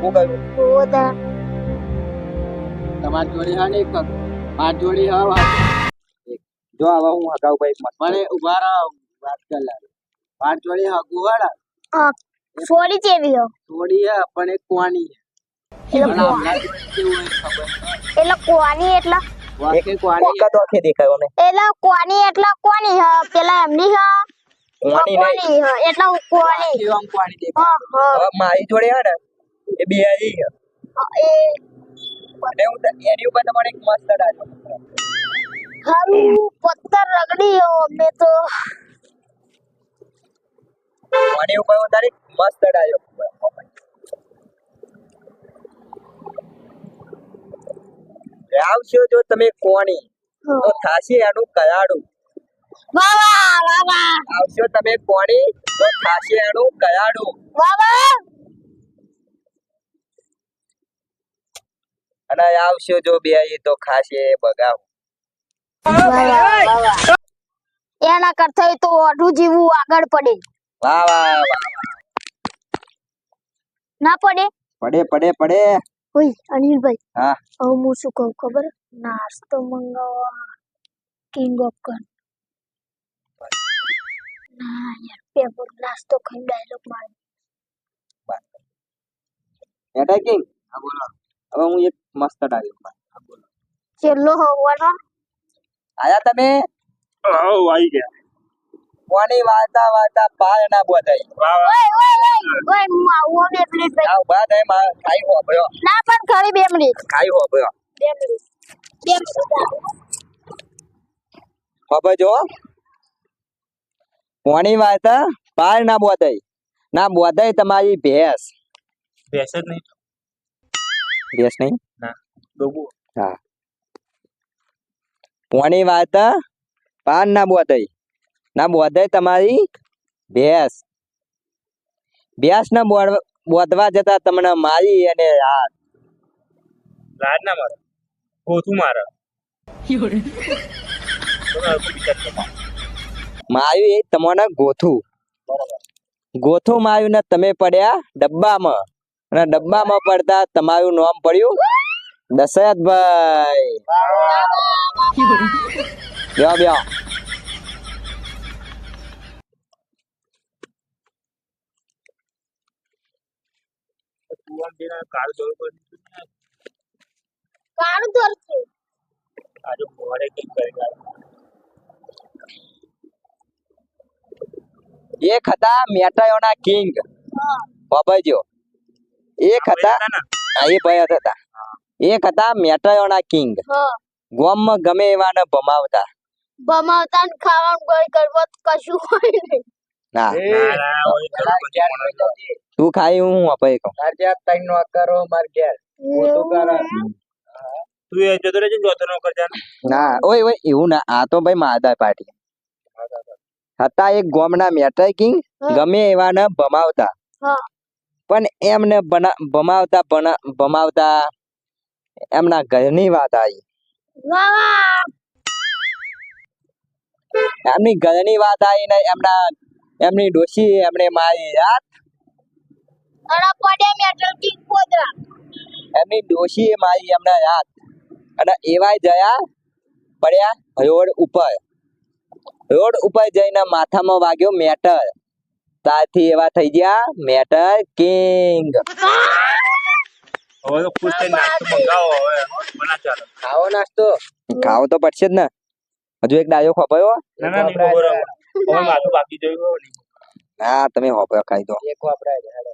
હા મારી જોડે હા એક કોની એટલે કોની એટલે કોની કોની કોની હ પેલા એમની કોની નહીં કોની એટલે કોની કોની દેખાય મારી જોડે એ બિહારી છે. એ અને હું એની ઉપર તમારે એક મસ્ત ડાજો હારું પથ્થર રગડી હો તો. મને ઉપર હું તારી મસ્ત ડાજો આવશો જો તમે કોણી તો થાશે એનું કયાડું આવશો તમે કોણી તો થાશે એનું કયાડું વાહ. અને આવશો જો બે તો ખાશે બગાવ. એના કરતા તો ઓઢું જીવું આગળ પડે. વાહ વાહ. ના પડે? પડે પડે પડે. ઓય અનિલભાઈ. હા. હવે હું શું કહું ખબર? નાસ્તો મંગાવવા કિંગ ઓફ કર ના યાર પેપર નાસ્તો ખાઈ ડાયલોગ મારે. બેટા કિંગ હા બોલો. હવે હું એક મસ્ત ડાજો બોલો. છેલ્લો હોવાનો? આયા તમે? આવી ગયા. કોની વાર્તા વાતા પાર ના બોધાઈ ઓય ઓય આવું આ ઊભા થાય ખાઈ હો ભયો. ના પણ ખરી બે મિનિટ. ખાઈ હો ભયો. બે મિનિટ. બે મિનિટ. હવે જો? કોની વાર્તા પાર ના બોધાઈ ના બોધાઈ તમારી ભેંસ. ભેંસ જ નહીં. ભેંસ નહીં? હા. કોની વાત પાન ના બોધાઈ. ના બોધાઈ તમારી ભેંસ. ભેંસ ના બોધવા જતા તમને મારી અને આ રાજ ના મારે. ગોથું મારે. માર્યું એ તમને ગોથું. ગોથું માયું ને તમે પડ્યા ડબ્બામાં. અને ડબ્બામાં પડતા તમારું નામ પડ્યું દશરથભાઈ બ્યો બ્યો એક હતા મેટાયોના કિંગ. બાબાજો એક હતા એ ભાઈ હતા. એક હતા મેટાયોના કિંગ. ગોમ ગોમમાં ગમે એવાને ભમાવતા. બમાવતા ને ખાવાનું કોઈ કરવો કશું હોય નહીં. હું અપાય કહું. ઓય તો પછી નો તું માર ઘેર. અપાઈ કહું તું એ જતો રહેજે જોતો ન કર જાન ના ઓય ઓય એવું ના. આ તો ભાઈ માદા પાર્ટી. હતા એક ગોમના મેટાઈ કિંગ ગમે ગમે એવાને ભમાવતા. હા. પણ એમને બના- ભમાવતા ભમાવતા એમના ઘરની વાત આવી. એમની ઘરની વાત આવી ને એમના એમની ડોશી એમને મારી યાદ એમની ડોશી મારી એમના યાદ અને એવાય જયા પડ્યા રોડ ઉપર. રોડ ઉપર જઈને માથામાં વાગ્યો મેટર. ત્યારથી એવા થઈ ગયા મેટર કિંગ. હવે તો ખુશ થઈને નાસ્તો મંગાવો હવે મને ચાલો ખાવો નાસ્તો. ખાવો તો પડશે જ ને. હજુ એક ડાયો ખોપાયો. ના ના નહીં ખબર હવે. હવે માથું બાકી જોયું ના તમે હોપાયો ખાઈ દો. એક વાપરાય છે હેડો.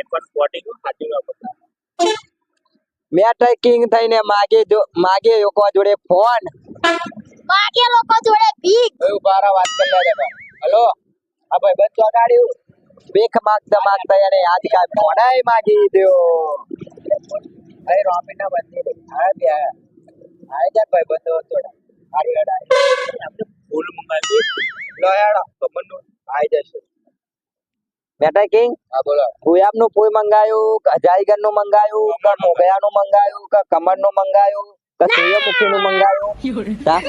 iPhone 14 નું સાચું વાપરતા. મેટર કિંગ થઈને માગે જો માગે લોકો જોડે ફોન. લોકો જોડે ભીખ વાત કરી હલો? આ ભાઈ બંધ ચોટાડ્યું ભીખ માગતા માગતા એને આજકાલ મોડાય માગી દ્યો ભાઈ રોમીના બંધી હા બે આય જા ભાઈ બંધો થોડા હારી લડાય. આપણે ફૂલ મંગાવ્યું લોયાડા ખબરનું આઈ જશે. બેટા કિંગ હા બોલો. ગુયાબનું પોઈ મંગાયું કે અજાયગરનું મંગાયું કે મોગયાનું મંગાયું કે કમરનું મંગાયું કે સૂર્યમુખીનું મંગાયું. તા.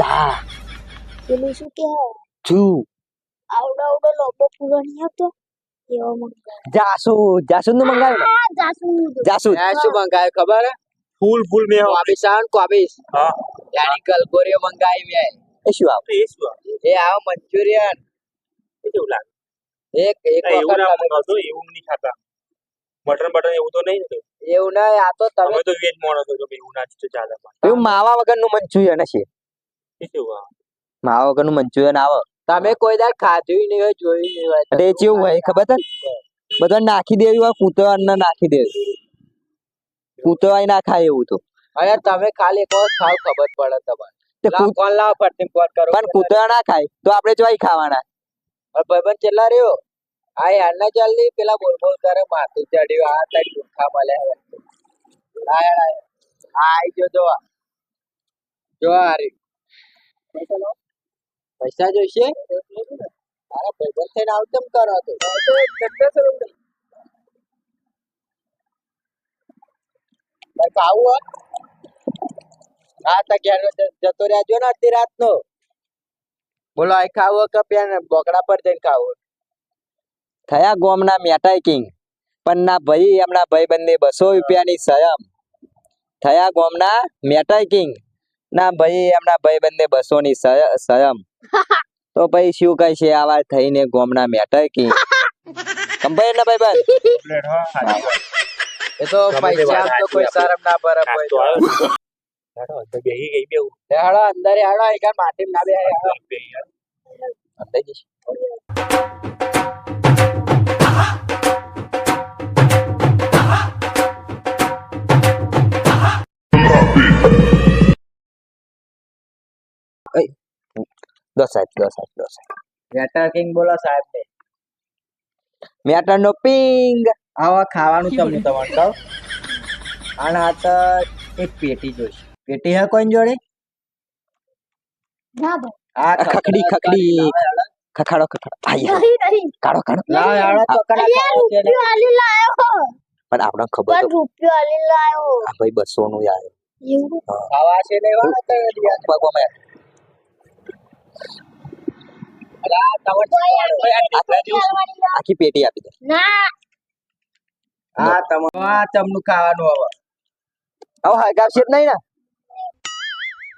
તા. પેલું શું કહેવાય? ચૂ આવડો આવડો લોબો પૂરો નહીં આવતો? એવો મંગાવ્યો જાસુ જાસુ નું મંગાવ્યું જાસૂદ. જાસુ મંગાવ્યું ખબર? હે ફૂલ ફૂલ મેં કોબીસ આવે કોબીસ હા. યાની કલગોરીઓ મંગાવી મે. એ શું આવ? એ શું એ આવે મંચુરિયન. કેવું લાગે? એક એક વખત મંગાવતો એવું નહીં ખાતા. મટન બટન એવું તો નહીં એવું ના આ તો તમે તો વેજ માણસો છો ભાઈ એવું ના છે ચાલે એવું માવા વગરનું મંચુરિયન છે આવે? માવા વગરનું મંચુરિયન આવે. તમે કોઈ દાડ ખાધું નહીં હોય જોયું નહીં હોય એટલે જેવું કેવું હોય ખબર છે બધા નાખી દેવી હોય કૂતરા અન્ન નાખી દેવી કૂતરા ના ખાય એવું તો. અરે તમે ખાલી એક વખત ખાવ ખબર પડે તમારે કોણ લાવ ફરતી ફોન કરો. પણ કૂતરા ના ખાય તો આપણે જોઈ ખાવાના. ભાઈબંધ ચેલા રહ્યો? આ યારના જલ્દી પેલા બોલ બોલ કરે માથું ચડ્યું આ ભૂખા મળે હવે. આઈ ગયો જો જો આ પૈસા જોઈશે? મારા ભાઈબંધ થઈને આવું કરો તો ખાવું હે? તો ઘેર જતો રહેજો ને અડધી રાતનો. બોલો આ ખાવો કે પેન બોકડા પર જઈને ખાવું? થયા ગોમના મેટાઈ કિંગ. પણ ના ભાઈ, એમના ભાઈ બંને બસો રૂપિયાની સયમ થયા ગોમના મેટાઈ કિંગ. ના ભાઈ, એમના ભાઈ બંને બસો ની સયમ તો પછી શું કહે છે આવા થઈને ગોમના મેટર કે કંપાઈ ના ભાઈ ખાલી. એ તો પૈસા તો કોઈ શરમ ના પર. હેડો, બેહી ગઈ અંદર એક માટી ના બે. અંદર જઈશ. દો સાહેબ દો સાહેબ દો સાહેબ. મેટર કિંગ બોલો સાહેબ ને મેટર નો પિંગ. આવા ખાવાનું તમને તમારે કહું આના હાથ એક પેટી જોઈશે. પેટી હે કોઈ જોડે? ના આ ખખડી, ખખડી. ખખાડો. ખખાડો આયા નહીં નહીં. કાઢો કાઢો. લાવ છે ને. રૂપિયો આલી લાયો પણ આપણે ખબર પણ રૂપિયો આલી લાયો. આ ભાઈ બસો નું યાર. એવું? ખાવા છે ને એવા તો યાર. પગોમાં અરે આ તમારે તો યાર શીખવાડો. પેટી આલવાની લાવ. આખી પેટી આપી દે. હા આ તમનું ખાવાનું હવે. હવે હળગાવશે જ નહીં ને?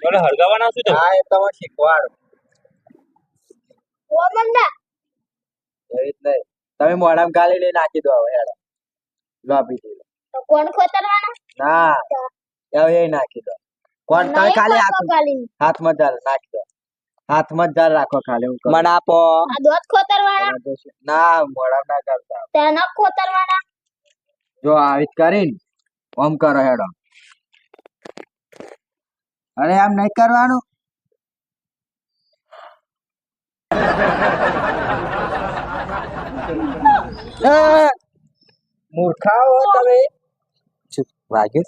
બોલો, હળગાવાના શું તમે? હા એ તમારે શીખવાડો. એવી જ નહીં તમે મોઢામાં ગાલી લઈ નાખી દો હવે હેડો. લો આપી દીધો કોણ ખોતરવાના ના હવે એ નાખી દો. કોણ? તમે હાથમાં જાલ નાખી દો. હાથમાં જ રાખો ખાલી હું મને આપો. આ દોત ખોતરવાના તમે ના મોડા ના કરતા. તેના ખોતરવાના જો આવી જ કરીને ઓમ કરો હેડો. અરે આમ નહીં કરવાનું? આ! મૂર્ખા તમે. વાગ્યું?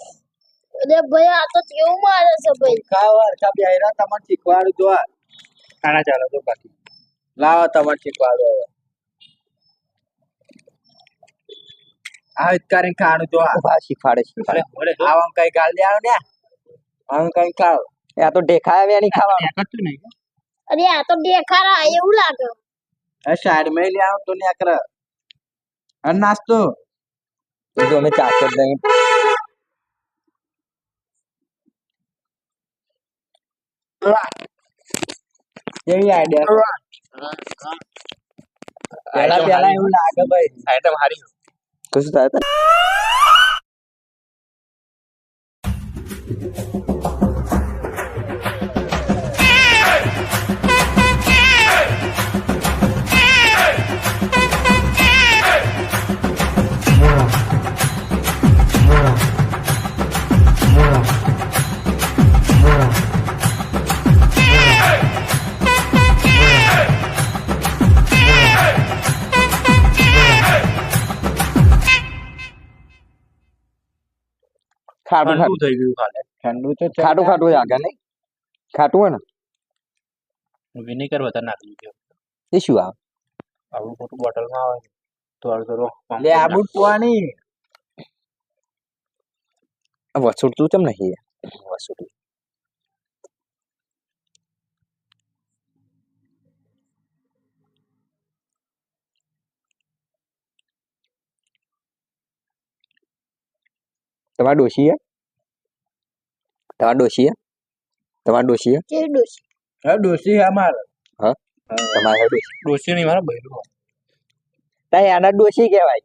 અરે ભાઈ આ તો કેવું મારે છે ભાઈ. મૂર્ખા હો હરખા બેહરા તમને શીખવાડું જો આ. આના ચાલો તો બાકી. લાવો તમારે શીખવાડું હવે આવી જ કરીને ખાણું જો આ. શીખવાડે અરે, શીખવાડે જો. આમ કઈ ગાલ દે આવ ને આમ કઈ ખાવ આ તો ઢેખાય હવે નહીં ખાવા. અરે આ તો દેખારા એવું લાગે આ સાઈડમાં લઈ આવ તો નેકર અન નાસ્તો તો અમે ચાખે દઈ નહીં જેવી આઈડિયા પેલા એવું લાગે ભાઈ આ item હારી છે. કશું થાય ખાટું થઈ ગયું ઠંડુ તો ખાટું ખાટું જ આગળ નહીં? ખાટું હોય ને? વિનેગર વધારે નાખી દીધું. એ શું આવે આવું મોટું બોટલમાં આવે. તો આવું કરો લે આબુ પાણી વસૂટતું તેમ નહીં વસૂટતું તમારા ડોશી યાર તમારા ડોશી હે? તમારા ડોશી હે? જે ડોસી હા તમારા ડોશી? ડોસી નહીં મારા બહેનો. તાઈ આના ડોશી કહેવાય.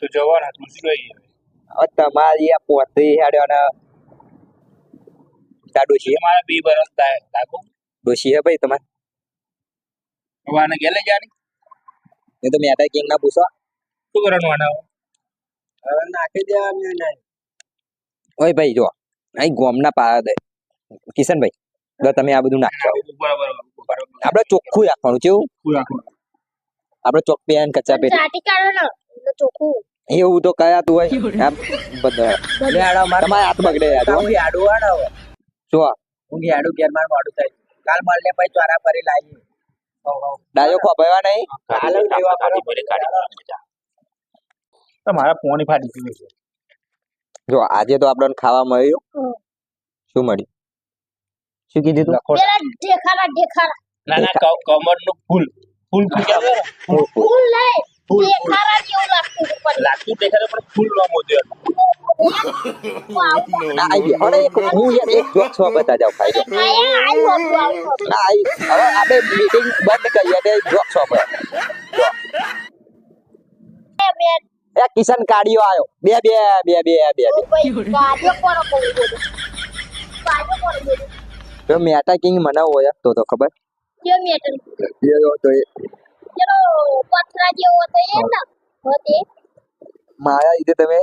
તો જવાના હવે તમારી આ પોતરી હેડ્યો ને તાર ડોશી હે? મારા બે બરસ થાય લાગો. ડોશી હે ભાઈ તમારે? હવે આને ગેલે જાની એ તો મેટા કિંગ ના પૂછો શું કરવાનું આના હવે? નાખી દેવાનું ઓય ભાઈ જો. અહીં ગોમના પા કિશનભાઈ જો તમે આ બધું નાખો બરાબર બરાબર આપણે ચોખ્ખું રાખવાનું કેવું? આપણે એવું તો કયાતું હોય? બધા. લે આડો માર હાથ બગડે યાર હું યાડું આડો હવે. શું હું યાડું ઘેર માર મોડું થાય કાલ મળે પછી ચોરા ફરી લાવી. ડાયો નહીં. કાલે લેવા તો મારા પોણી ફાટી ગયું છે. જો આજે તો આપણને ખાવા મળ્યું. શું મળ્યું? શું કીધું તું? ઢેખારા ઢેખારા ના ના કમરનું ફૂલ. ફૂલ ફૂલ. ફૂલ. ફૂલ. ઢેખારા જેવું લાગતું પણ. લાગતું દેખાડે પણ ફૂલ નો મોજો ના ગયા. અરે એક હું યાર એક જોક છો બતા જાવ આવું હતું. ના આઈ. હવે આપણે મીટિંગ બંધ કરીએ તે જોક છો પર એ બેન, એ કિશન કાઢિયો આવ્યો બે બે બે બે બે બે. મેટા કિંગ મને ઓળખતો તો ખબર? કયો મેટર? એ તો એ. ચલો પથરા જેવો હતો એ ને? મારા લીધે તમે